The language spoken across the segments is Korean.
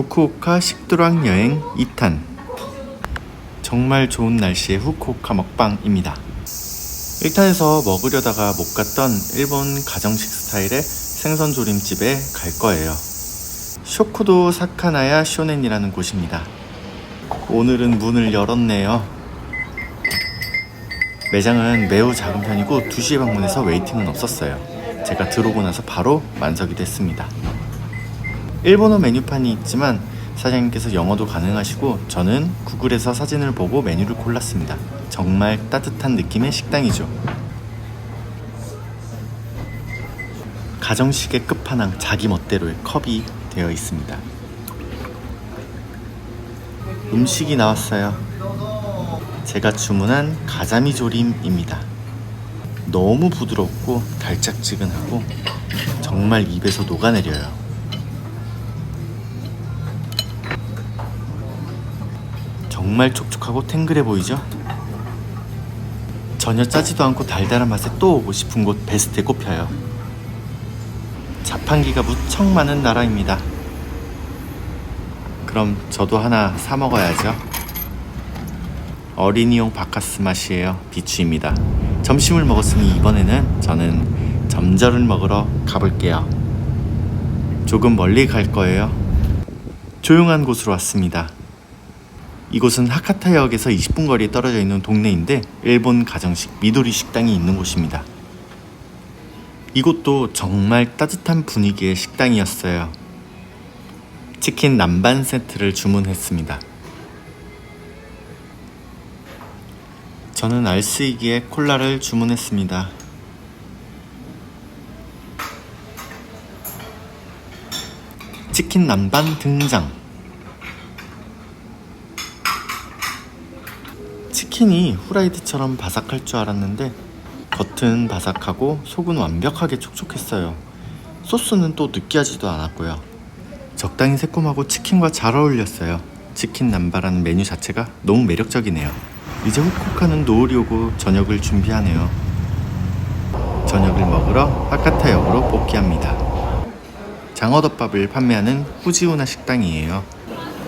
후쿠오카 식도락 여행 2탄. 정말 좋은 날씨의 후쿠오카 먹방입니다. 1탄에서 먹으려다가 못 갔던 일본 가정식 스타일의 생선 조림집에 갈 거예요. 쇼쿠도 사카나야 쇼넨이라는 곳입니다. 오늘은 문을 열었네요. 매장은 매우 작은 편이고 2시에 방문해서 웨이팅은 없었어요. 제가 들어오고 나서 바로 만석이 됐습니다 일본어 메뉴판이 있지만 사장님께서 영어도 가능하시고 저는 구글에서 사진을 보고 메뉴를 골랐습니다. 정말 따뜻한 느낌의 식당이죠. 가정식의 끝판왕 자기 멋대로의 컵이 되어 있습니다. 음식이 나왔어요. 제가 주문한 가자미 조림입니다. 너무 부드럽고 달짝지근하고 정말 입에서 녹아내려요. 정말 촉촉하고 탱글해 보이죠? 전혀 짜지도 않고 달달한 맛에 또 오고 싶은 곳 베스트에 꼽혀요. 자판기가 무척 많은 나라입니다. 그럼 저도 하나 사 먹어야죠. 어린이용 바카스 맛이에요. 비추입니다. 점심을 먹었으니 이번에는 저는 점절을 먹으러 가볼게요. 조금 멀리 갈 거예요. 조용한 곳으로 왔습니다. 이곳은 하카타역에서 20분 거리에 떨어져 있는 동네인데 일본 가정식 미도리 식당이 있는 곳입니다. 이곳도 정말 따뜻한 분위기의 식당이었어요. 치킨 남반 세트를 주문했습니다. 저는 알스이기에 콜라를 주문했습니다. 치킨 남반 등장. 치킨이 후라이드처럼 바삭할 줄 알았는데 겉은 바삭하고 속은 완벽하게 촉촉했어요. 소스는 또 느끼하지도 않았고요. 적당히 새콤하고 치킨과 잘 어울렸어요. 치킨 남바라는 메뉴 자체가 너무 매력적이네요. 이제 후쿠오카는 노을이 오고 저녁을 준비하네요. 저녁을 먹으러 하카타역으로 복귀합니다. 장어덮밥을 판매하는 후지우나 식당이에요.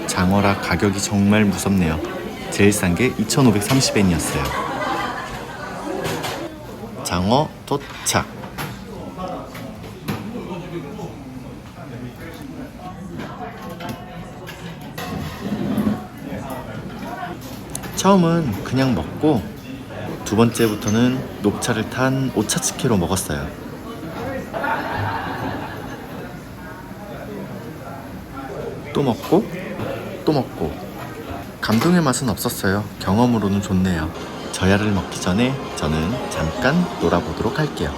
장어라 가격이 정말 무섭네요. 제일 싼 게 2,530엔이었어요. 장어 도착. 처음은 그냥 먹고 두 번째부터는 녹차를 탄 오차츠케로 먹었어요. 또 먹고 또 먹고 감동의 맛은 없었어요. 경험으로는 좋네요. 저야를 먹기 전에 저는 잠깐 놀아보도록 할게요.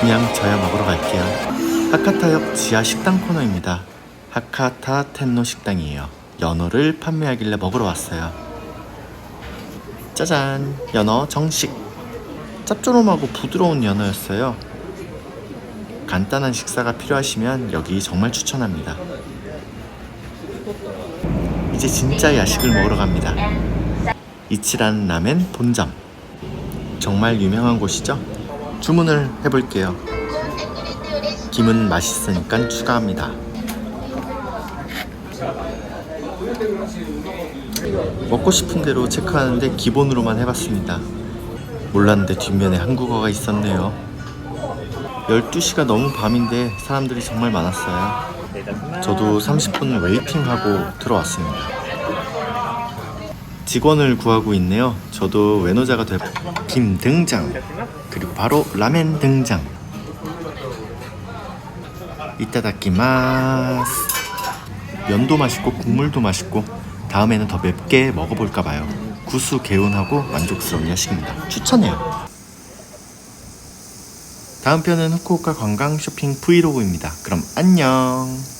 그냥 저야 먹으러 갈게요. 하카타역 지하 식당 코너입니다. 하카타 텐노 식당이에요. 연어를 판매하길래 먹으러 왔어요. 짜잔, 연어 정식. 짭조름하고 부드러운 연어였어요. 간단한 식사가 필요하시면 여기 정말 추천합니다. 이제 진짜 야식을 먹으러 갑니다. 이치란 라멘 본점. 정말 유명한 곳이죠? 주문을 해볼게요. 김은 맛있으니까 추가합니다. 먹고 싶은 대로 체크하는데 기본으로만 해봤습니다. 몰랐는데 뒷면에 한국어가 있었네요. 12시가 너무 밤인데 사람들이 정말 많았어요. 저도 30분 웨이팅하고 들어왔습니다. 직원을 구하고 있네요. 저도 외노자가 될 김 등장. 그리고 바로 라멘 등장. 이따다키마스. 면도 맛있고 국물도 맛있고 다음에는 더 맵게 먹어볼까 봐요. 구수 개운하고 만족스러운 야식입니다. 추천해요. 다음 편은 후쿠오카 관광 쇼핑 브이로그입니다. 그럼 안녕.